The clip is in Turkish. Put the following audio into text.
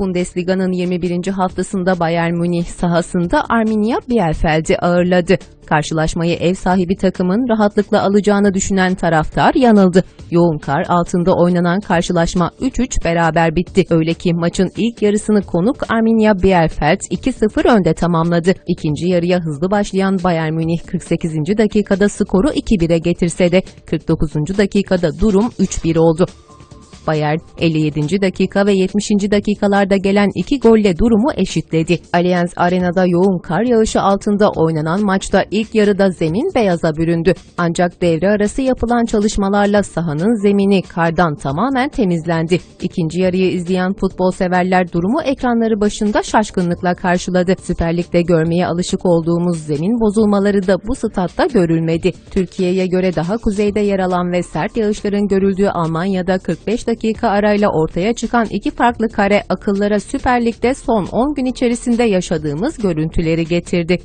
Bundesliga'nın 21. haftasında Bayern Münih sahasında Arminia Bielefeld'i ağırladı. Karşılaşmayı ev sahibi takımın rahatlıkla alacağını düşünen taraftar yanıldı. Yoğun kar altında oynanan karşılaşma 3-3 beraber bitti. Öyle ki maçın ilk yarısını konuk Arminia Bielefeld 2-0 önde tamamladı. İkinci yarıya hızlı başlayan Bayern Münih 48. dakikada skoru 2-1'e getirse de 49. dakikada durum 3-1 oldu. Bayern 57. dakika ve 70. dakikalarda gelen iki golle durumu eşitledi. Allianz Arena'da yoğun kar yağışı altında oynanan maçta ilk yarıda zemin beyaza büründü. Ancak devre arası yapılan çalışmalarla sahanın zemini kardan tamamen temizlendi. İkinci yarıyı izleyen futbol severler durumu ekranları başında şaşkınlıkla karşıladı. Süper Lig'de görmeye alışık olduğumuz zemin bozulmaları da bu statta görülmedi. Türkiye'ye göre daha kuzeyde yer alan ve sert yağışların görüldüğü Almanya'da 45 dakika arayla ortaya çıkan iki farklı kare akıllara Süper Lig'de son 10 gün içerisinde yaşadığımız görüntüleri getirdi.